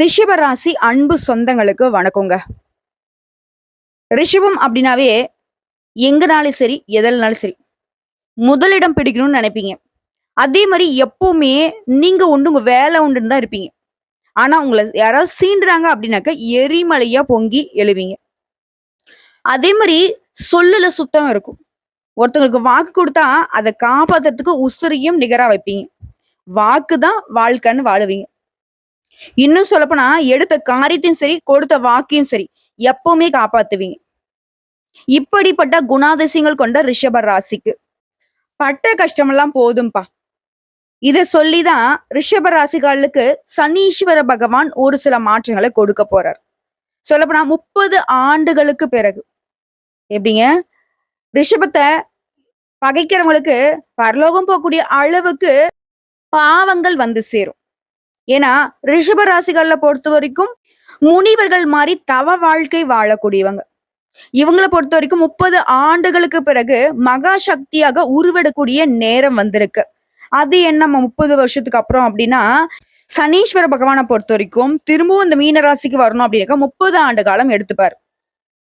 ரிஷபராசி அன்பு சொந்தங்களுக்கு வணக்கங்க. ரிஷபம் அப்படின்னாவே எங்கனாலும் சரி எதில்னாலும் சரி முதலிடம் பிடிக்கணும்னு நினைப்பீங்க. அதே மாதிரி எப்பவுமே நீங்க உண்டு உங்க வேலை உண்டுன்னு தான் இருப்பீங்க. ஆனா உங்களை யாராவது சீண்டுறாங்க அப்படின்னாக்க எரிமலையா பொங்கி எழுவீங்க. அதே மாதிரி சொல்லுல சுத்தம் இருக்கும். ஒருத்தங்களுக்கு வாக்கு கொடுத்தா அதை காப்பாத்துறதுக்கு உசுரியும் நிகரா வைப்பீங்க. வாக்கு தான் வாழ்க்கைன்னு வாழுவீங்க. இன்னும் சொல்லப்போனா எடுத்த காரியத்தையும் சரி கொடுத்த வாக்கையும் சரி எப்பவுமே காப்பாத்துவீங்க. இப்படிப்பட்ட குணாதிசயங்கள் கொண்ட ரிஷப ராசிக்கு. பட்ட கஷ்டமெல்லாம் போதும்பா. இத சொல்லிதான் ரிஷப ராசிகளுக்கு சனீஸ்வர பகவான் ஒரு சில மாற்றங்களை கொடுக்க போறார். சொல்லப்போனா முப்பது ஆண்டுகளுக்கு பிறகு. எப்படிங்க? ரிஷபத்தை பகைக்கிறவங்களுக்கு பரலோகம் போகக்கூடிய அளவுக்கு பாவங்கள் வந்து சேரும். ஏன்னா ரிஷப ராசிகள்ல பொறுத்த வரைக்கும் முனிவர்கள் மாதிரி தவ வாழ்க்கை வாழக்கூடியவங்க. இவங்கள பொறுத்த வரைக்கும் முப்பது ஆண்டுகளுக்கு பிறகு மகா சக்தியாக உருவெடக்கூடிய நேரம் வந்திருக்கு. அது என்ன முப்பது வருஷத்துக்கு அப்புறம் அப்படின்னா சனீஸ்வர பகவானை பொறுத்த வரைக்கும் திரும்பவும் இந்த மீனராசிக்கு வரணும் அப்படின்னாக்கா முப்பது ஆண்டு காலம் எடுத்துப்பார்.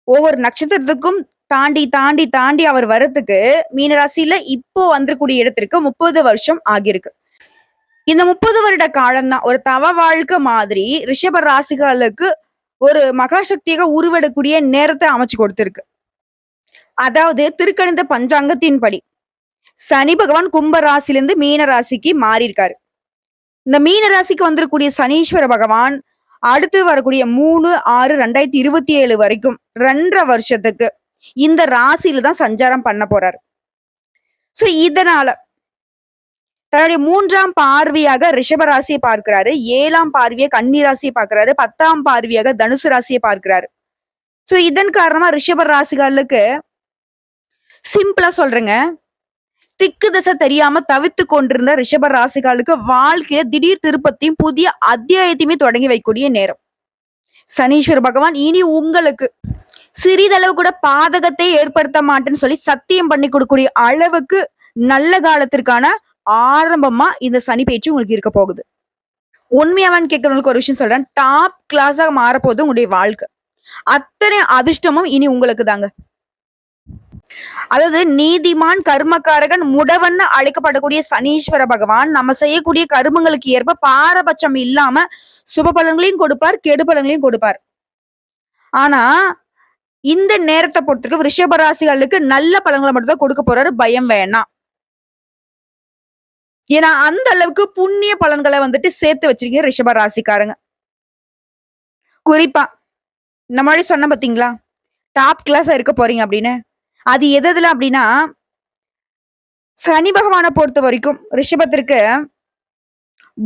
ஒவ்வொரு நட்சத்திரத்துக்கும் தாண்டி தாண்டி தாண்டி அவர் வர்றதுக்கு மீனராசியில இப்போ வந்திருக்கூடிய இடத்திற்கு முப்பது வருஷம் ஆகியிருக்கு. இந்த முப்பது வருட காலம்தான் ஒரு தவ வாழ்க்கை மாதிரி ரிஷப ராசிகளுக்கு ஒரு மகாசக்தியாக உருவெடக்கூடிய நேரத்தை அமைச்சு கொடுத்திருக்கு. அதாவது திருக்கணித பஞ்சாங்கத்தின்படி சனி பகவான் கும்ப ராசிலிருந்து மீன ராசிக்கு மாறி இருக்காரு இந்த மீன ராசிக்கு வந்திருக்கூடிய சனீஸ்வர பகவான் அடுத்து வரக்கூடிய மூணு ஆறு ரெண்டாயிரத்தி இருபத்தி ஏழு வரைக்கும் ரெண்டரை வருஷத்துக்கு இந்த ராசியில தான் சஞ்சாரம் பண்ண போறாரு. ஸோ இதனால தன்னுடைய மூன்றாம் பார்வையாக ரிஷபராசியை பார்க்கிறாரு. ஏழாம் பார்வையை கன்னி ராசியை பார்க்கிறாரு. பத்தாம் பார்வையாக தனுசு ராசியை பார்க்கிறாரு. ஸோ இதன் காரணமா ரிஷப ராசிகளுக்கு சிம்பிளா சொல்றேங்க. திக்கு திசை தெரியாம தவித்து கொண்டிருந்த ரிஷப ராசிகளுக்கு வாழ்க்கையில திடீர் திருப்பத்தையும் புதிய அத்தியாயத்தையுமே தொடங்கி வைக்கக்கூடிய நேரம். சனீஸ்வர பகவான் இனி உங்களுக்கு சிறிதளவு கூட பாதகத்தை ஏற்படுத்த மாட்டேன்னு சொல்லி சத்தியம் பண்ணி கொடுக்கக்கூடிய அளவுக்கு நல்ல காலத்திற்கான ஆரம்பமா இந்த சனி பேச்சு உங்களுக்கு இருக்க போகுது. உண்மையாவான்னு கேட்கறவங்களுக்கு ஒரு விஷயம் சொல்றேன். டாப் கிளாஸாக மாறப்போகுது உங்களுடைய வாழ்க்கை. அத்தனை அதிர்ஷ்டமும் இனி உங்களுக்கு தாங்க அதாவது நீதிமான் கர்மக்காரகன் முடவன்னு அழைக்கப்படக்கூடிய சனீஸ்வர பகவான் நம்ம செய்யக்கூடிய கருமங்களுக்கு ஏற்ப பாரபட்சம் இல்லாம சுப பலன்களையும் கொடுப்பார் கெடு பலன்களையும் கொடுப்பார். ஆனா இந்த நேரத்தை பொறுத்திருக்கு ரிஷபராசிகளுக்கு நல்ல பலன்களை மட்டும்தான் கொடுக்க போறாரு. பயம் வேணாம். ஏன்னா அந்த அளவுக்கு புண்ணிய பலன்களை வந்துட்டு சேர்த்து வச்சிருக்கீங்க ரிஷப ராசிக்காரங்க. குறிப்பா இந்த மாதிரி சொன்ன பார்த்தீங்களா டாப் கிளாஸா இருக்க போறீங்க அப்படின்னு. அது எது எதுல அப்படின்னா சனி பகவானை பொறுத்த வரைக்கும் ரிஷபத்திற்கு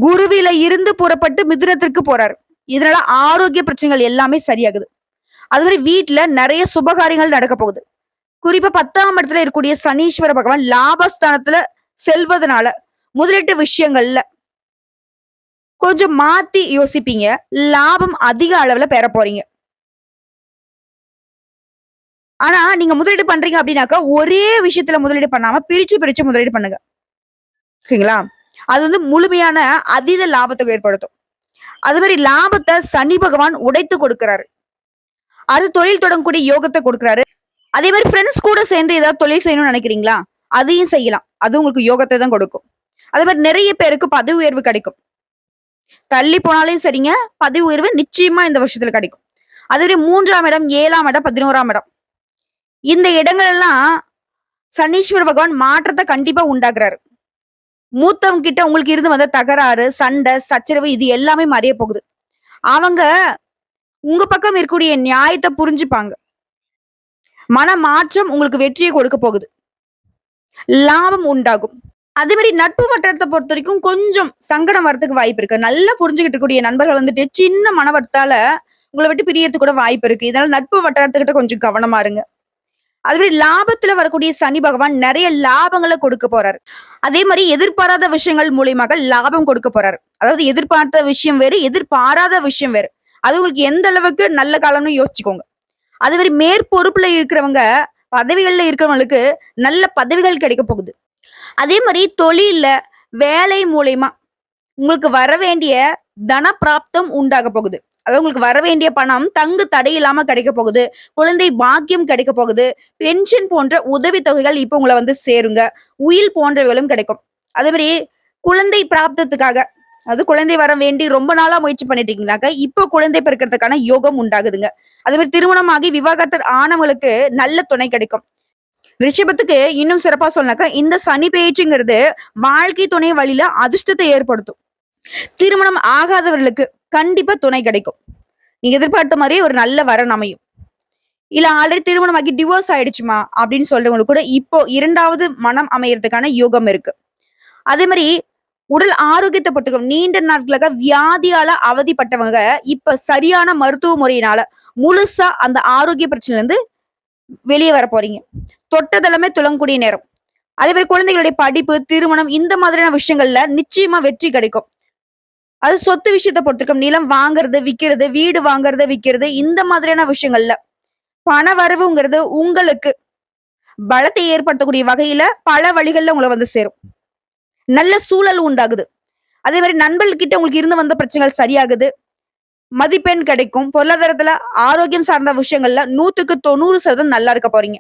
குருவில இருந்து புறப்பட்டு மிதுனத்திற்கு போறாரு. இதனால ஆரோக்கிய பிரச்சனைகள் எல்லாமே சரியாகுது. அது மாதிரி வீட்டுல நிறைய சுபகாரியங்கள் நடக்க போகுது. குறிப்பா பத்தாம் இடத்துல இருக்கக்கூடிய சனீஸ்வர பகவான் லாபஸ்தானத்துல செல்வதனால முதலீட்டு விஷயங்கள்ல கொஞ்சம் மாத்தி யோசிப்பீங்க. லாபம் அதிக அளவுல பெற போறீங்க. ஆனா நீங்க முதலீடு பண்றீங்க அப்படின்னாக்கா ஒரே விஷயத்துல முதலீடு பண்ணாம பிரிச்சு பிரிச்சு முதலீடு பண்ணுங்க. ஓகேங்களா? அது வந்து முழுமையான அதீத லாபத்தை ஏற்படுத்தும். அது மாதிரி லாபத்தை சனி பகவான் உடைத்து கொடுக்கிறாரு. அது தொழில் தொடங்கக்கூடிய யோகத்தை கொடுக்குறாரு. அதே மாதிரி ஃப்ரெண்ட்ஸ் கூட சேர்ந்து ஏதாவது தொழில் செய்யணும்னு நினைக்கிறீங்களா? அதையும் செய்யலாம். அது உங்களுக்கு யோகத்தை தான் கொடுக்கும். அதே மாதிரி நிறைய பேருக்கு பதவி உயர்வு கிடைக்கும். தள்ளி போனாலும் சரிங்க பதவி உயர்வு நிச்சயமா இந்த வருஷத்துல கிடைக்கும். அதே மூன்றாம் இடம் ஏழாம் இடம் பதினோராம் இடம். இந்த இடங்கள் எல்லாம் சனீஸ்வர பகவான் மாற்றத்தை கண்டிப்பா உண்டாக்குறாரு. மூத்தவங்க கிட்ட உங்களுக்கு இருந்து வந்த தகராறு சண்டை சச்சரவு இது எல்லாமே மறைய போகுது. அவங்க உங்க பக்கம் இருக்கக்கூடிய நியாயத்தை புரிஞ்சுப்பாங்க. மன மாற்றம் உங்களுக்கு வெற்றியை கொடுக்க போகுது. லாபம் உண்டாகும். அதே மாதிரி நட்பு வட்டாரத்தை பொறுத்த வரைக்கும் கொஞ்சம் சங்கடம் வரதுக்கு வாய்ப்பு இருக்கு. நல்லா புரிஞ்சுக்கிட்டு கூடிய நண்பர்கள் வந்துட்டு சின்ன மனவர்த்தால உங்களை விட்டு பிரியறதுக்கு கூட வாய்ப்பு இருக்கு. இதனால நட்பு வட்டாரத்துக்கிட்ட கொஞ்சம் கவனமா இருங்க. அது மாதிரி லாபத்துல வரக்கூடிய சனி பகவான் நிறைய லாபங்களை கொடுக்க போறாரு. அதே மாதிரி எதிர்பாராத விஷயங்கள் மூலியமாக லாபம் கொடுக்க போறாரு. அதாவது எதிர்பார்த்த விஷயம் வேறு எதிர்பாராத விஷயம் வேறு. அது உங்களுக்கு எந்த அளவுக்கு நல்ல காலம்னு யோசிச்சுக்கோங்க. அதே மாதிரி மேற்பொறுப்புல இருக்கிறவங்க பதவிகள்ல இருக்கிறவங்களுக்கு நல்ல பதவிகள் கிடைக்க போகுது. அதே மாதிரி தொழிலில் வேலை மூலயமா உங்களுக்கு வர வேண்டிய தன பிராப்தம் உண்டாக போகுது. அதாவது உங்களுக்கு வர வேண்டிய பணம் தங்கு தடையில்லாம கிடைக்க போகுது. குழந்தை பாக்கியம் கிடைக்க போகுது. பென்ஷன் போன்ற உதவி தொகைகள் இப்போ உங்களை வந்து சேருங்க. உயில் போன்றவைகளும் கிடைக்கும். அதே மாதிரி குழந்தை பிராப்தத்துக்காக அது குழந்தை வர வேண்டி ரொம்ப நாளா முயற்சி பண்ணிட்டீங்கன்னாக்க இப்போ குழந்தை பிறக்கிறதுக்கான யோகம் உண்டாகுதுங்க. அதே மாதிரி திருமணமாகி விவாகரத்து ஆனவங்களுக்கு நல்ல துணை கிடைக்கும். ரிஷபத்துக்கு இன்னும் சிறப்பா சொன்னாக்கா இந்த சனி பெயர்ச்சிங்கிறது வாழ்க்கை துணை வழியில அதிர்ஷ்டத்தை ஏற்படுத்தும். திருமணம் ஆகாதவர்களுக்கு கண்டிப்பா துணை கிடைக்கும். நீங்க எதிர்பார்த்த மாதிரியே ஒரு நல்ல வரன் அமையும். இல்ல ஆல்ரெடி திருமணம் ஆகி டிவோர்ஸ் ஆயிடுச்சுமா அப்படின்னு சொல்றவங்களுக்கு கூட இப்போ இரண்டாவது மனம் அமையறதுக்கான யோகம் இருக்கு. அதே மாதிரி உடல் ஆரோக்கியத்தை பொறுத்துக்கும் நீண்ட நாட்களாக வியாதியால அவதிப்பட்டவங்க இப்ப சரியான மருத்துவ முறையினால முழுசா அந்த ஆரோக்கிய பிரச்சனையில இருந்து வெளியே வர போறீங்க. தொட்டதெல்லாமே துளங்கக்கூடிய நேரம். அதே மாதிரி குழந்தைகளுடைய படிப்பு திருமணம் இந்த மாதிரியான விஷயங்கள்ல நிச்சயமா வெற்றி கிடைக்கும். அது சொத்து விஷயத்தை பொறுத்திருக்கும். நிலம் வாங்குறது விக்கிறது வீடு வாங்குறது விக்கிறது இந்த மாதிரியான விஷயங்கள்ல. பண வரவுங்கிறது உங்களுக்கு பலத்தை ஏற்படுத்தக்கூடிய வகையில பல வழிகள்ல உங்களை வந்து சேரும். நல்ல சூழல் உண்டாகுது. அதே மாதிரி நண்பர்கிட்ட உங்களுக்கு இருந்து வந்த பிரச்சனைகள் சரியாகுது. மதிப்பெண் கிடைக்கும். பொருளாதாரத்துல ஆரோக்கியம் சார்ந்த விஷயங்கள்ல நூத்துக்கு தொண்ணூறு சதவீதம் நல்லா இருக்க போறீங்க.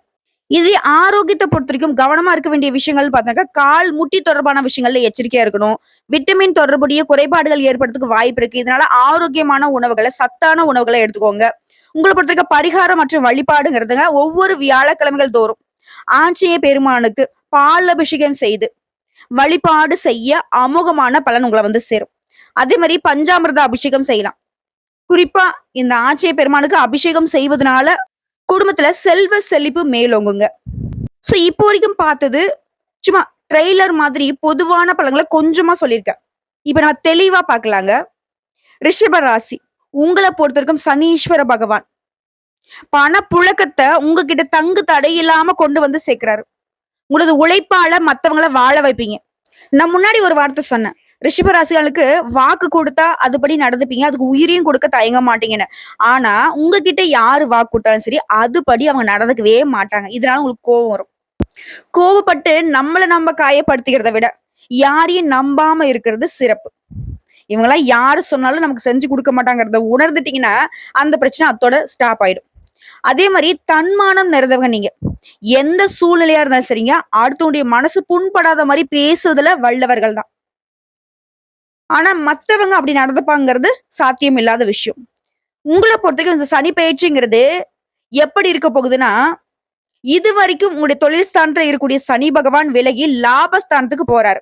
இது ஆரோக்கியத்தை பொறுத்த வரைக்கும் கவனமா இருக்க வேண்டிய விஷயங்கள் பார்த்தாக்கா கால் முட்டி தொடர்பான விஷயங்கள்ல எச்சரிக்கையா இருக்கணும். விட்டமின் தொடர்புடைய குறைபாடுகள் ஏற்படுறதுக்கு வாய்ப்பு இருக்கு. இதனால ஆரோக்கியமான உணவுகளை சத்தான உணவுகளை எடுத்துக்கோங்க. உங்களை பொறுத்தவரைக்கும் பரிகாரம் மற்றும் வழிபாடுங்கிறதுங்க ஒவ்வொரு வியாழக்கிழமைகள் தோறும். ஆஞ்சநேய பெருமானுக்கு பால் அபிஷேகம் செய்து வழிபாடு செய்ய அமோகமான பலன் உங்களை வந்து சேரும். அதே மாதிரி பஞ்சாமிர்த அபிஷேகம் செய்யலாம். குறிப்பா இந்த ஆச்சரிய பெருமானுக்கு அபிஷேகம் செய்வதனால குடும்பத்துல செல்வ செழிப்பு மேலோங்குங்க. சோ இப்போ வரைக்கும் பார்த்தது சும்மா ட்ரெய்லர் மாதிரி பொதுவான பழங்களை கொஞ்சமா சொல்லியிருக்கேன். இப்ப நம்ம தெளிவா பார்க்கலாங்க. ரிஷப ராசி உங்களை பொறுத்த வரைக்கும் சனீஸ்வர பகவான். பண புழக்கத்தை உங்ககிட்ட தங்கு தடையில்லாம கொண்டு வந்து சேர்க்கிறாரு. உங்களது உழைப்பால மத்தவங்கள வாழ வைப்பீங்க. நான் முன்னாடி ஒரு வார்த்தை சொன்னேன். ரிஷபராசிகளுக்கு வாக்கு கொடுத்தா அதுபடி நடந்துப்பீங்க. அதுக்கு உயிரையும் கொடுக்க தயங்க மாட்டீங்கன்னு. ஆனா உங்ககிட்ட யாரு வாக்கு கொடுத்தாலும் சரி அதுபடி அவங்க நடந்துக்கவே மாட்டாங்க. இதனால உங்களுக்கு கோவம் வரும். கோவப்பட்டு நம்மள நம்ம காயப்படுத்திக்கிறத விட யாரையும் நம்பாம இருக்கிறது சிறப்பு. இவங்கெல்லாம் யாரு சொன்னாலும் நமக்கு செஞ்சு கொடுக்க மாட்டாங்கிறத உணர்ந்துட்டீங்கன்னா அந்த பிரச்சனை அத்தோட ஸ்டாப் ஆயிடும். அதே மாதிரி தன்மானம் நிறைந்தவங்க நீங்க. எந்த சூழ்நிலையா இருந்தாலும் சரிங்க அடுத்தவங்களுடைய மனசு புண்படாத மாதிரி பேசுவதுல வல்லவர்கள் தான் ஆனா மற்றவங்க அப்படி நடந்துப்பாங்கிறது சாத்தியம் இல்லாத விஷயம். உங்களை பொறுத்தவரைக்கும் இந்த சனி பயிற்சிங்கிறது எப்படி இருக்க போகுதுன்னா இது வரைக்கும் உங்களுடைய தொழில் ஸ்தானத்துல இருக்கக்கூடிய சனி பகவான் விலகி லாபஸ்தானத்துக்கு போறாரு.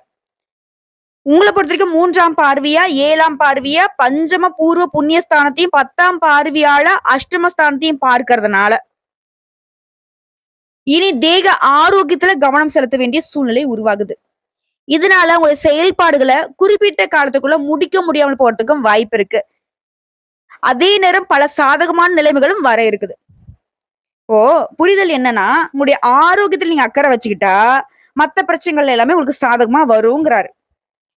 உங்களை பொறுத்த வரைக்கும் மூன்றாம் பார்வையா ஏழாம் பார்வையா பஞ்சம பூர்வ புண்ணியஸ்தானத்தையும் பத்தாம் பார்வையால அஷ்டமஸ்தானத்தையும் பார்க்கறதுனால. இனி தேக ஆரோக்கியத்துல கவனம் செலுத்த வேண்டிய சூழ்நிலை உருவாகுது. இதனால உங்களுடைய செயல்பாடுகளை குறிப்பிட்ட காலத்துக்குள்ள முடிக்க முடியாமல் போறதுக்கும் வாய்ப்பு இருக்கு. அதே நேரம் பல சாதகமான நிலைமைகளும் வர இருக்குது. இப்போ புரிதல் என்னன்னா உங்களுடைய ஆரோக்கியத்தில் நீங்க அக்கறை வச்சுக்கிட்டா மற்ற பிரச்சனைகள் எல்லாமே உங்களுக்கு சாதகமா வருங்கிறாரு.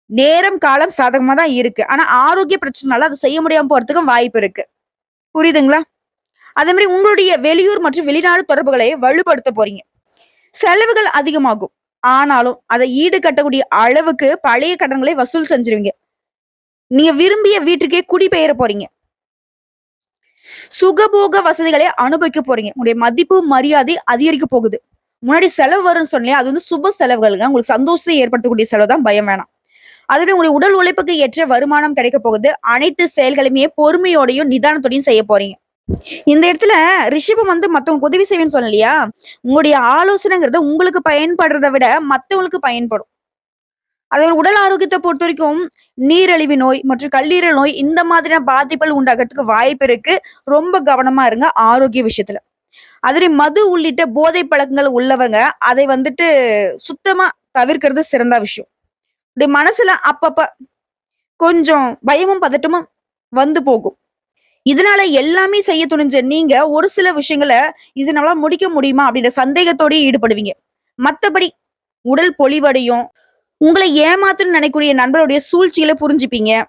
நேரம் காலம் சாதகமா தான் இருக்கு. ஆனா ஆரோக்கிய பிரச்சனைனால அதை செய்ய முடியாம போறதுக்கும் வாய்ப்பு இருக்கு. புரியுதுங்களா? அதே மாதிரி உங்களுடைய வெளியூர் மற்றும் வெளிநாடு தொடர்புகளை வலுப்படுத்த போறீங்க. செலவுகள் அதிகமாகும். ஆனாலும் அதை ஈடு கட்டக்கூடிய அளவுக்கு பழைய கடன்களை வசூல் செஞ்சிருவீங்க. நீங்க விரும்பிய வீட்டுக்கே குடிபெயர போறீங்க. சுகபோக வசதிகளை அனுபவிக்க போறீங்க. உங்களுடைய மதிப்பு மரியாதை அதிகரிக்க போகுது. முன்னாடி செலவு வரும்னு சொன்னே அது வந்து சுப செலவுகளுங்க. உங்களுக்கு சந்தோஷத்தை ஏற்படுத்தக்கூடிய செலவு தான் பயம் வேணாம். அதுவே உங்களுடைய உடல் உழைப்புக்கு ஏற்ற வருமானம் கிடைக்க போகுது. அனைத்து செயல்களையுமே பொறுமையோடையும் நிதானத்தோடையும் செய்ய போறீங்க. இந்த இடத்துல ரிஷபம் வந்து மத்தவங்களுக்கு உதவி செய்வேன்னு சொல்லலையா? உங்களுடைய ஆலோசனைங்கிறது உங்களுக்கு பயன்படுறத விட மத்தவங்களுக்கு பயன்படும். அதே உடல் ஆரோக்கியத்தை பொறுத்த வரைக்கும் நீரழிவு நோய் மற்றும் கல்லீரல் நோய் இந்த மாதிரியான பாதிப்புகள் உண்டாகிறதுக்கு வாய்ப்பு இருக்கு. ரொம்ப கவனமா இருங்க ஆரோக்கிய விஷயத்துல. அதே மது உள்ளிட்ட போதை பழக்கங்கள் உள்ளவங்க அதை வந்துட்டு சுத்தமா தவிர்க்கிறது சிறந்த விஷயம். இப்படி மனசுல அப்பப்ப கொஞ்சம் பயமும் பதட்டமும் வந்து போகும். இதனால எல்லாமே செய்ய துணிஞ்ச நீங்க ஒரு சில விஷயங்களை இது நம்மளால முடிக்க முடியுமா அப்படின்ற சந்தேகத்தோடயே ஈடுபடுவீங்க. மத்தபடி உடல் பொலிவடையும் உங்களை ஏமாத்துன்னு நினைக்கூடிய நண்பருடைய சூழ்ச்சிகளை புரிஞ்சுப்பீங்க.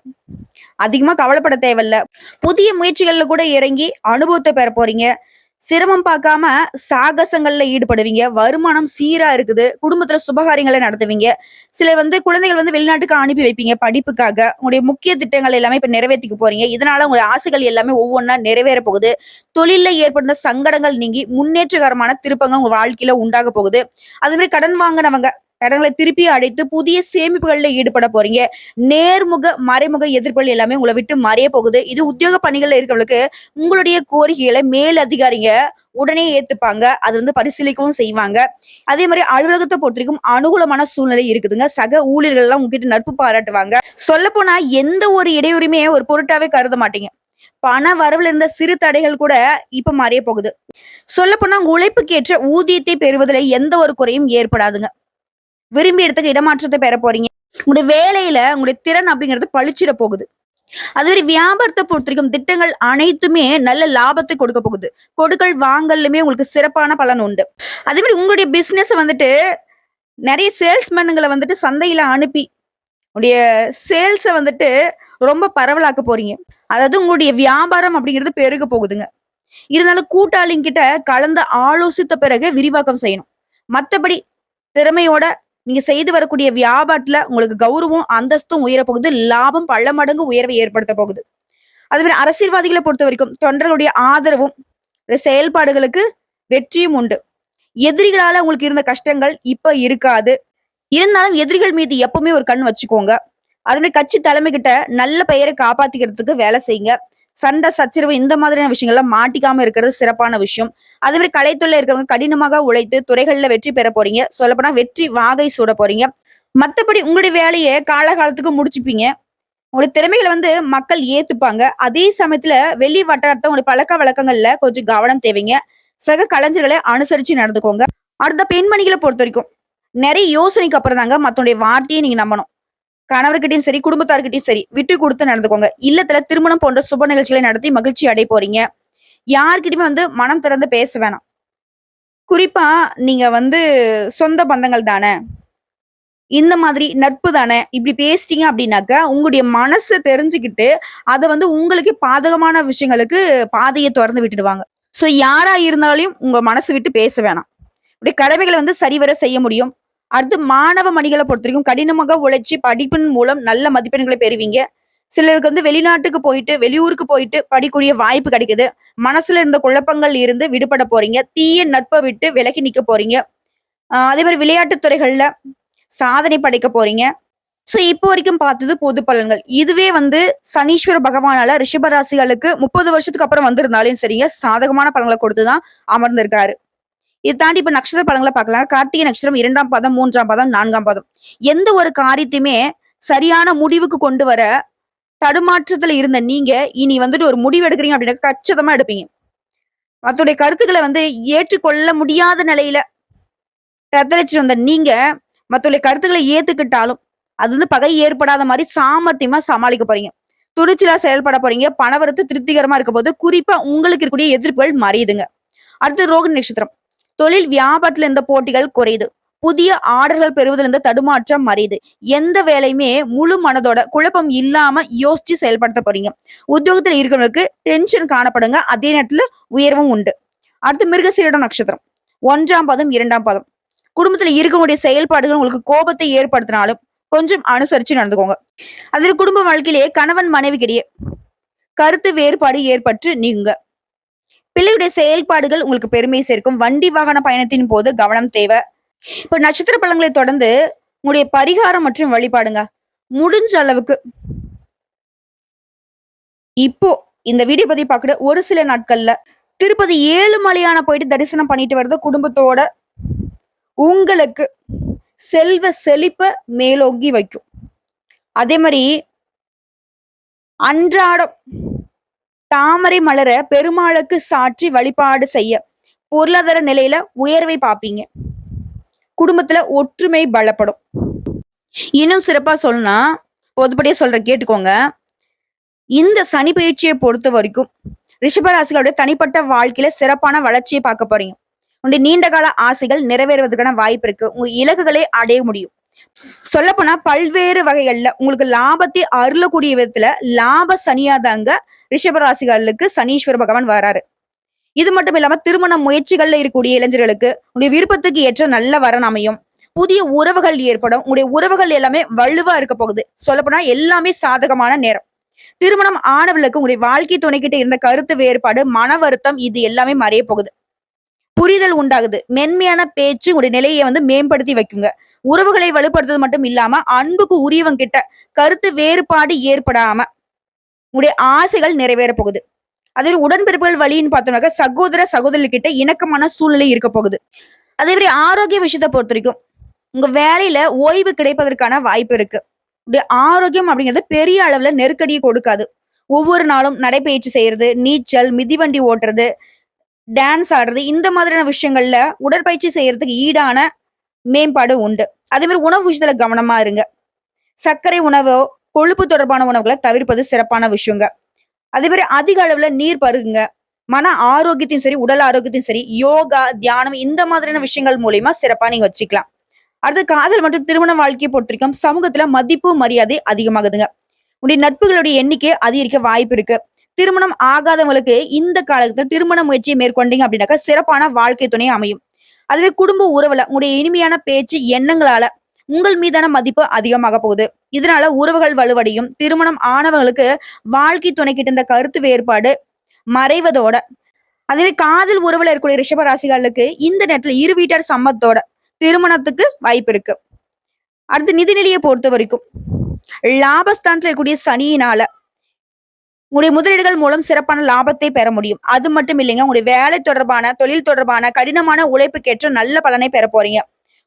அதிகமா கவலைப்பட தேவையில்ல. புதிய முயற்சிகள்ல கூட இறங்கி அனுபவத்தை பெற போறீங்க. சிரமம் பார்க்காம சாகசங்கள்ல ஈடுபடுவீங்க. வருமானம் சீரா இருக்குது. குடும்பத்துல சுபகாரியங்களை நடத்துவீங்க. சிலர் வந்து குழந்தைகள் வந்து வெளிநாட்டுக்கு அனுப்பி வைப்பீங்க படிப்புக்காக. உங்களுடைய முக்கிய திட்டங்கள் எல்லாமே இப்ப நிறைவேத்திக்க போறீங்க. இதனால உங்களுடைய ஆசைகள் எல்லாமே ஒவ்வொன்றா நிறைவேற போகுது. தொழில்ல ஏற்படுத்த சங்கடங்கள் நீங்கி முன்னேற்றகரமான திருப்பங்கள் உங்க வாழ்க்கையில உண்டாக போகுது. அதே மாதிரி கடன் வாங்கினவங்க இடங்களை திருப்பி அடைத்து புதிய சேமிப்புகளில் ஈடுபட போறீங்க. நேர்முக, மறைமுக எதிர்ப்புகள் எல்லாமே உங்களை விட்டு மறைய போகுது. இது உத்தியோக பணிகளில் இருக்கிறவங்களுக்கு உங்களுடைய கோரிக்கைகளை மேல் அதிகாரிங்க உடனே ஏத்துப்பாங்க. அது வந்து பரிசீலிக்கவும் செய்வாங்க. அதே மாதிரி அலுவலகத்தை பொறுத்தவரைக்கும் அனுகூலமான சூழ்நிலை இருக்குதுங்க. சக ஊழியர்கள் எல்லாம் உங்ககிட்ட நட்பு பாராட்டுவாங்க. சொல்லப்போனா எந்த ஒரு இடையூறுமே ஒரு பொருட்டாவே கருத மாட்டீங்க. பண வரவுல இருந்த சிறு தடைகள் கூட இப்ப மாறிய போகுது. சொல்ல போனா உழைப்புக்கேற்ற ஊதியத்தை பெறுவதில் எந்த ஒரு குறையும் ஏற்படாதுங்க. விரும்பிய இடத்துக்கு இடமாற்றத்தை பெற போறீங்க. உங்களுடைய வேலையில உங்களுடைய திறன் அப்படிங்கிறது பளிச்சிட போகுது. அதுவரை பொறுத்த வரைக்கும் திட்டங்கள் அனைத்துமே நல்ல லாபத்தை கொடுக்க போகுது. கொடுக்கல் வாங்கல்லுமே உங்களுக்கு சிறப்பான பலன் உண்டு. அதே மாதிரி உங்களுடைய பிசினஸ் வந்துட்டு நிறைய சேல்ஸ்மேனுங்களை வந்துட்டு சந்தையில அனுப்பி உங்களுடைய சேல்ஸை வந்துட்டு ரொம்ப பரவலாக்க போறீங்க. அதாவது உங்களுடைய வியாபாரம் அப்படிங்கிறது பெருக போகுதுங்க. இருந்தாலும் கூட்டாளிங்கிட்ட கலந்து ஆலோசித்த பிறகு விரிவாக்கம் செய்யணும். மற்றபடி திறமையோட நீங்க செய்து வரக்கூடிய வியாபாரத்துல உங்களுக்கு கௌரவம், அந்தஸ்தும் உயரப்போகுது லாபம் பல மடங்கு உயர்வை ஏற்படுத்த போகுது. அதுவே அரசியல்வாதிகளை பொறுத்த பொறுத்தவரைக்கும் தொண்டர்களுடைய ஆதரவும், செயல்பாடுகளுக்கு வெற்றியும் உண்டு. எதிரிகளால உங்களுக்கு இருந்த கஷ்டங்கள் இப்ப இருக்காது. இருந்தாலும் எதிரிகள் மீது எப்பவுமே ஒரு கண் வச்சுக்கோங்க. அதுமாரி கட்சி தலைமை கிட்ட நல்ல பெயரை காப்பாத்திக்கிறதுக்கு வேலை செய்யுங்க. சண்டை, சச்சரவு இந்த மாதிரியான விஷயங்கள்ல மாட்டிக்காம இருக்கிறது சிறப்பான விஷயம். அதே கலைத்துள்ள இருக்கிறவங்க கடினமாக உழைத்து துறைகள்ல வெற்றி பெற போறீங்க. சொல்லப்போனா வெற்றி வாகை சூட போறீங்க. மத்தபடி உங்களுடைய வேலையை காலகாலத்துக்கு முடிச்சுப்பீங்க. உங்களுடைய திறமைகளை வந்து மக்கள் ஏத்துப்பாங்க. அதே சமயத்துல வெளி வட்டாரத்தை உங்களுடைய பழக்கவழக்கங்கள்ல கொஞ்சம் கவனம் தேவைங்க. சக கலைஞர்களை அனுசரிச்சு நடந்துக்கோங்க. அடுத்த பெண்மணிகளை பொறுத்த வரைக்கும் நிறைய யோசனைக்கு அப்புறம் தாங்க மத்தனுடைய வார்த்தையை நீங்க நம்பணும். கணவர்கிட்டயும் சரி, குடும்பத்தார்கிட்டயும் சரி விட்டு கொடுத்து நடந்துக்கோங்க. இல்லத்துல திருமணம் போன்ற சுப நிகழ்ச்சிகளை நடத்தி மகிழ்ச்சி அடைய போறீங்க. யார்கிட்டயுமே வந்து மனம் திறந்து பேச வேணாம். குறிப்பா நீங்க வந்து சொந்த பந்தங்கள் தானே இந்த மாதிரி நட்பு தானே இப்படி பேசிட்டீங்க அப்படின்னாக்க, உங்களுடைய மனசை தெரிஞ்சுக்கிட்டு, அதை வந்து உங்களுக்கு பாதகமான விஷயங்களுக்கு பாதையை திறந்து விட்டுடுவாங்க. ஸோ யாரா இருந்தாலும் உங்க மனசு விட்டு பேச வேணாம். இப்படி கடமைகளை வந்து சரிவர செய்ய முடியும். அடுத்து மாணவ மணிகளை பொறுத்த வரைக்கும் கடினமாக உழைச்சி படிப்பின் மூலம் நல்ல மதிப்பெண்களை பெறுவீங்க. சிலருக்கு வந்து வெளிநாட்டுக்கு போயிட்டு, வெளியூருக்கு போயிட்டு படிக்கூடிய வாய்ப்பு கிடைக்குது. மனசுல இருந்த குழப்பங்கள் இருந்து விடுபட போறீங்க. தீய நட்பை விட்டு விலகி நிக்க போறீங்க. அதே மாதிரி விளையாட்டுத் துறைகள்ல சாதனை படைக்க போறீங்க. ஸோ இப்போ வரைக்கும் பார்த்தது பொது பலன்கள். இதுவே வந்து சனீஸ்வர பகவானால ரிஷபராசிகளுக்கு முப்பது வருஷத்துக்கு அப்புறம் வந்திருந்தாலும் சரிங்க, சாதகமான பலன்களை கொடுத்து தான் அமர்ந்திருக்காரு. இது தாண்டி இப்ப நட்சத்திர பலன்கள பார்க்கலாம். கார்த்திகை நட்சத்திரம் இரண்டாம் பாதம், மூன்றாம் பாதம், நான்காம் பாதம். எந்த ஒரு காரியத்தையுமே சரியான முடிவுக்கு கொண்டு வர தடுமாற்றத்துல இருந்த நீங்க, இனி வந்துட்டு ஒரு முடிவு எடுக்கிறீங்க அப்படின்னா கச்சிதமா எடுப்பீங்க. மத்தவங்களுடைய கருத்துக்களை வந்து ஏற்றுக்கொள்ள முடியாத நிலையில தத்தளிச்சு வந்த நீங்க, மத்தவங்களுடைய கருத்துக்களை ஏத்துக்கிட்டாலும், அது வந்து பகை ஏற்படாத மாதிரி சாமர்த்தியமா சமாளிக்க போறீங்க. துணிச்சலா செயல்பட போறீங்க. பணவரத்து திருப்திகரமா இருக்க போது. குறிப்பா உங்களுக்கு இருக்கக்கூடிய எதிர்ப்புகள் மறையுதுங்க. அடுத்து ரோக நட்சத்திரம். தொழில் வியாபாரத்துல இருந்த போட்டிகள் குறையுது. புதிய ஆர்டர்கள் பெறுவதில் இருந்த தடுமாற்றம் மறையுது. எந்த வேலையுமே முழு மனதோட குழப்பம் இல்லாம யோசிச்சு செயல்படுத்த போறீங்க. உத்தியோகத்துல இருக்கிறவங்களுக்கு டென்ஷன் காணப்படுங்க. அதே நேரத்துல உயர்வும் உண்டு. அடுத்து மிருகசீரட நட்சத்திரம். ஒன்றாம் பதம் இரண்டாம் பதம் குடும்பத்துல இருக்கக்கூடிய செயல்பாடுகள் உங்களுக்கு கோபத்தை ஏற்படுத்தினாலும், கொஞ்சம் அனுசரிச்சு நடந்துக்கோங்க. அதில் குடும்ப வாழ்க்கையிலேயே கணவன் மனைவிக்கிடையே கருத்து வேறுபாடு ஏற்பட்டு நீங்குங்க. பிள்ளையுடைய செயல்பாடுகள் உங்களுக்கு பெருமை சேர்க்கும். வண்டி வாகன பயணத்தின் போது கவனம் தேவை இப்ப நட்சத்திர பழங்களை தொடர்ந்து உங்களுடைய பரிகாரம் மற்றும் வழிபாடுங்க. முடிஞ்ச அளவுக்கு இப்போ இந்த வீடியோ பதிவு பார்க்குற ஒரு சில நாட்கள்ல திருப்பதி ஏழுமலையான போயிட்டு தரிசனம் பண்ணிட்டு வரது குடும்பத்தோட உங்களுக்கு செல்வ செழிப்ப மேலோங்கி வைக்கும். அதே மாதிரி அன்றாடம் தாமரை மலர பெருமாளுக்கு சாற்றி வழிபாடு செய்ய பொருளாதார நிலையில உயர்வை பார்ப்பீங்க. குடும்பத்துல ஒற்றுமை பலப்படும். இன்னும் சிறப்பா சொல்லணும்னா, பொதுப்படையா சொல்ற கேட்டுக்கோங்க. இந்த சனி பயிற்சியை பொறுத்த வரைக்கும் ரிஷபராசிகளுடைய தனிப்பட்ட வாழ்க்கையில சிறப்பான வளர்ச்சியை பார்க்க போறீங்க. உங்களுடைய நீண்ட கால ஆசைகள் நிறைவேறுவதற்கான வாய்ப்பு இருக்கு. உங்க இலக்குகளை அடைய முடியும். சொல்லப்போனா பல்வேறு வகைகள்ல உங்களுக்கு லாபத்தை அருளக்கூடிய விதத்துல லாப சனியா தாங்க சனீஸ்வர பகவான் வராரு. இது மட்டும் இல்லாம திருமண முயற்சிகள்ல இருக்கக்கூடிய இளைஞர்களுக்கு உங்களுடைய விருப்பத்துக்கு ஏற்ற நல்ல வரன் அமையும். புதிய உறவுகள் ஏற்படும். உங்களுடைய உறவுகள் எல்லாமே வலுவா இருக்க போகுது. சொல்லப்போனா எல்லாமே சாதகமான நேரம். திருமணம் ஆனவர்களுக்கு உங்களுடைய வாழ்க்கை துணைக்கிட்ட இருந்த கருத்து வேறுபாடு மன வருத்தம் இது எல்லாமே மறைய போகுது. புரிதல் உண்டாகுது. மென்மையான பேச்சு உங்களுடைய நிலையை வந்து மேம்படுத்தி வைக்குங்க. உறவுகளை வலுப்படுத்துறது மட்டும் இல்லாம அன்புக்கு உரியவங்க கிட்ட கருத்து வேறுபாடு ஏற்படாம உங்களுடைய ஆசைகள் நிறைவேற போகுது. அதே உடன்பிறப்புகள் வழின்னு பார்த்தோம்னாக்க சகோதர சகோதரிகிட்ட இணக்கமான சூழ்நிலை இருக்க போகுது. அதே மாதிரி ஆரோக்கிய விஷயத்தை பொறுத்த வரைக்கும் உங்க வேலையில ஓய்வு கிடைப்பதற்கான வாய்ப்பு இருக்கு. ஆரோக்கியம் அப்படிங்கிறது பெரிய அளவுல நெருக்கடியை கொடுக்காது. ஒவ்வொரு நாளும் நடைபயிற்சி செய்யறது நீச்சல் மிதிவண்டி ஓட்டுறது டான்ஸ் ஆடுறது இந்த மாதிரியான விஷயங்கள்ல உடற்பயிற்சி செய்யறதுக்கு ஈடான மேம்பாடு உண்டு. அதே மாதிரி உணவு விஷயத்துல கவனமா இருங்க. சர்க்கரை உணவோ கொழுப்பு தொடர்பான உணவுகளை தவிர்ப்பது சிறப்பான விஷயங்க. அதே மாதிரி அதிக அளவுல நீர் பருகுங்க. மன ஆரோக்கியத்தையும் சரி உடல் ஆரோக்கியத்தையும் சரி யோகா தியானம் இந்த மாதிரியான விஷயங்கள் மூலியமா சிறப்பா நீங்க வச்சுக்கலாம். அடுத்து காதல் மற்றும் திருமண வாழ்க்கையை பொறுத்திருக்கும் சமூகத்துல மதிப்பு மரியாதை அதிகமாகுதுங்க. உடைய நட்புகளுடைய எண்ணிக்கை அதிகரிக்க வாய்ப்பு இருக்கு. திருமணம் ஆகாதவங்களுக்கு இந்த காலத்துல திருமண முயற்சியை மேற்கொண்டீங்க அப்படின்னாக்கா சிறப்பான வாழ்க்கை துணை அமையும். அதுவே குடும்ப உறவுல உங்களுடைய இனிமையான பேச்சு எண்ணங்களால உங்கள் மீதான மதிப்பு அதிகமாக போகுது. இதனால உறவுகள் வலுவடையும். திருமணம் ஆனவங்களுக்கு வாழ்க்கை துணைக்கிட்ட இருந்த கருத்து வேறுபாடு மறைவதோட அதே காதல் உறவுல இருக்கக்கூடிய ரிஷபராசிகளுக்கு இந்த நேரத்துல இரு வீட்டார் சம்மத்தோட திருமணத்துக்கு வாய்ப்பு இருக்கு. அடுத்து நிதிநிலையை பொறுத்த வரைக்கும் லாபஸ்தானத்துல இருக்கக்கூடிய சனியினால உங்களுடைய முதலீடுகள் மூலம் சிறப்பான லாபத்தை பெற முடியும். அது மட்டும் இல்லைங்க உங்களுடைய வேலை தொடர்பான தொழில் தொடர்பான கடினமான உழைப்புக்கேற்ற நல்ல பலனை பெற போறீங்க.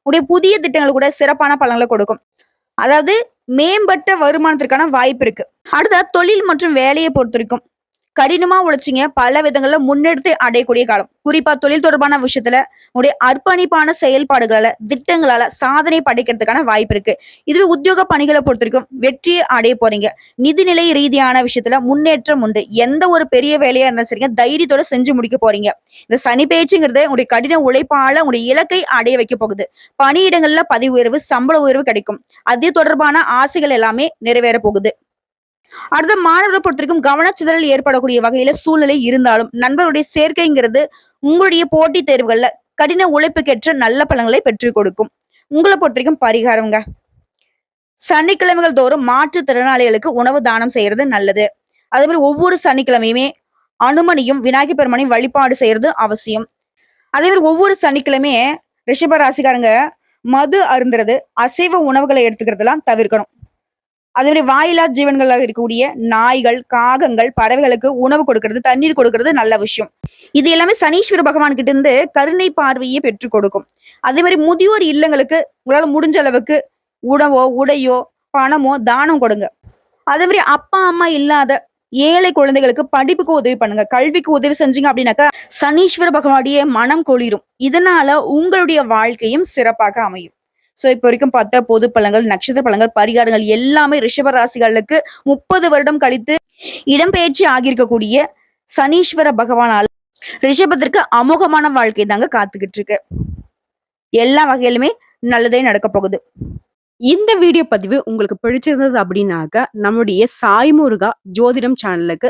உங்களுடைய புதிய திட்டங்கள் கூட சிறப்பான பலன்களை கொடுக்கும். அதாவது மேம்பட்ட வருமானத்திற்கான வாய்ப்பு இருக்கு. அடுத்த தொழில் மற்றும் வேலையை பொறுத்த வரைக்கும் கடினமா உழைச்சிங்க. பல விதங்கள்ல முன்னெடுத்து அடையக்கூடிய காலம். குறிப்பா தொழில் தொடர்பான விஷயத்துல உடைய அர்ப்பணிப்பான செயல்பாடுகளால திட்டங்களால சாதனை படைக்கிறதுக்கான வாய்ப்பு இருக்கு. இதுவே உத்தியோக பணிகளை பொறுத்த வரைக்கும் வெற்றியை அடைய போறீங்க. நிதிநிலை ரீதியான விஷயத்துல முன்னேற்றம் உண்டு. எந்த ஒரு பெரிய வேலையா இருந்தாலும் சரிங்க தைரியத்தோட செஞ்சு முடிக்க போறீங்க. இந்த சனி பேச்சுங்கிறது உடைய கடின உழைப்பால உடைய இலக்கை அடைய வைக்க போகுது. பணியிடங்கள்ல பதவி உயர்வு சம்பள உயர்வு கிடைக்கும். அது தொடர்பான ஆசைகள் எல்லாமே நிறைவேற போகுது. அடுத்த மாணவர்களை பொறுத்த வரைக்கும் கவனச்சிதறல் ஏற்படக்கூடிய வகையில சூழ்நிலை இருந்தாலும் நண்பர்களுடைய சேர்க்கைங்கிறது உங்களுடைய போட்டித் தேர்வுகள்ல கடின உழைப்புக்கேற்ற நல்ல பலன்களை பெற்றுக் கொடுக்கும். உங்களை பொறுத்த வரைக்கும் பரிகாரங்க சனிக்கிழமைகள் தோறும் மாற்றுத்திறனாளிகளுக்கு உணவு தானம் செய்யறது நல்லது. அதே மாதிரி ஒவ்வொரு சனிக்கிழமையுமே அனுமனியும் விநாயகர் பெருமனையும் வழிபாடு செய்யறது அவசியம். அதே மாதிரி ஒவ்வொரு சனிக்கிழமையே ரிஷப ராசிக்காரங்க மது அருந்துறது அசைவ உணவுகளை எடுத்துக்கிறதெல்லாம் தவிர்க்கணும். அதே மாதிரி வாயிலா ஜீவன்களாக இருக்கக்கூடிய நாய்கள் காகங்கள் பறவைகளுக்கு உணவு கொடுக்கறது தண்ணீர் கொடுக்கறது நல்ல விஷயம். இது எல்லாமே சனீஸ்வர பகவான் கிட்ட இருந்து கருணை பார்வையை பெற்றுக் கொடுக்கும். அதே மாதிரி முதியோர் இல்லங்களுக்கு உங்களால முடிஞ்ச அளவுக்கு உணவோ உடையோ பணமோ தானம் கொடுங்க. அதே மாதிரி அப்பா அம்மா இல்லாத ஏழை குழந்தைகளுக்கு படிப்புக்கு உதவி பண்ணுங்க. கல்விக்கு உதவி செஞ்சீங்க அப்படின்னாக்கா சனீஸ்வர பகவானுடைய மனம் கொளிரும். இதனால உங்களுடைய வாழ்க்கையும் சிறப்பாக அமையும். ஸோ இப்போ வரைக்கும் பார்த்தா பொது பழங்கள் நட்சத்திர பழங்கள் பரிகாரங்கள் எல்லாமே ரிஷப ராசிகளுக்கு முப்பது வருடம் கழித்து இடம்பெயர்ச்சி ஆகியிருக்கக்கூடிய சனீஸ்வர பகவானால் ரிஷபத்திற்கு அமோகமான வாழ்க்கை தாங்க காத்துக்கிட்டு இருக்கு எல்லா வகையிலுமே நல்லதே நடக்க போகுது. இந்த வீடியோ பதிவு உங்களுக்கு பிடிச்சிருந்தது அப்படின்னாக்க நம்முடைய சாய்முருகா ஜோதிடம் சேனலுக்கு